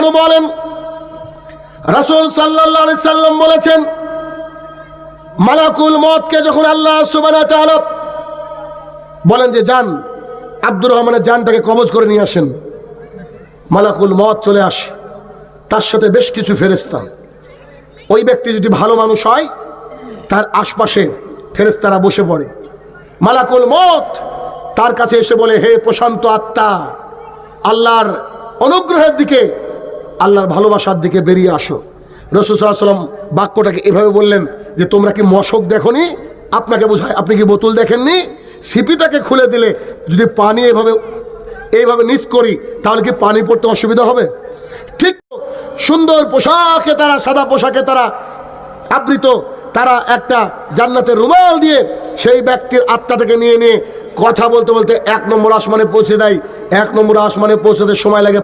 তালানু বলেন, রাসূল আলাইহি সাল্লাম বলেছেন, মালাকুল মতকে যখন আল্লাহ ওয়া তাআলা বলেন যে, যান, আব্দুর রহমানের জানটাকে কবজ করে নিয়ে আসেন। মালাকুল মত চলে আসে। তার সাথে বেশ কিছু ফেরেস্তা ওই ব্যক্তি যদি ভালো মানুষ হয়, তার আশপাশে ফেরেস্তারা বসে পড়ে। মালাকুল মত তার কাছে এসে বলে, হে প্রশান্ত আত্মা, আল্লাহর অনুগ্রহের দিকে আল্লাহর ভালোবাসার দিকে বেরিয়ে আসো। রসুসাল্লাম বাক্যটাকে এভাবে বললেন যে, তোমরা কি মশক দেখনি? আপনাকে বোঝায়, আপনি কি বোতল দেখেননি? সিপিটাকে খুলে দিলে যদি পানি এভাবে এইভাবে নিস করি, তাহলে কি পানি পড়তে অসুবিধা হবে? ঠিক সুন্দর পোশাকে তারা, সাদা পোশাকে তারা আবৃত, তারা একটা জান্নাতের রুমাল দিয়ে সেই ব্যক্তির আত্মাটাকে নিয়ে নিয়ে কথা বলতে বলতে এক নম্বর আসমানে পৌঁছে দেয়। এক নম্বর আসমানে পৌঁছাতে সময় লাগে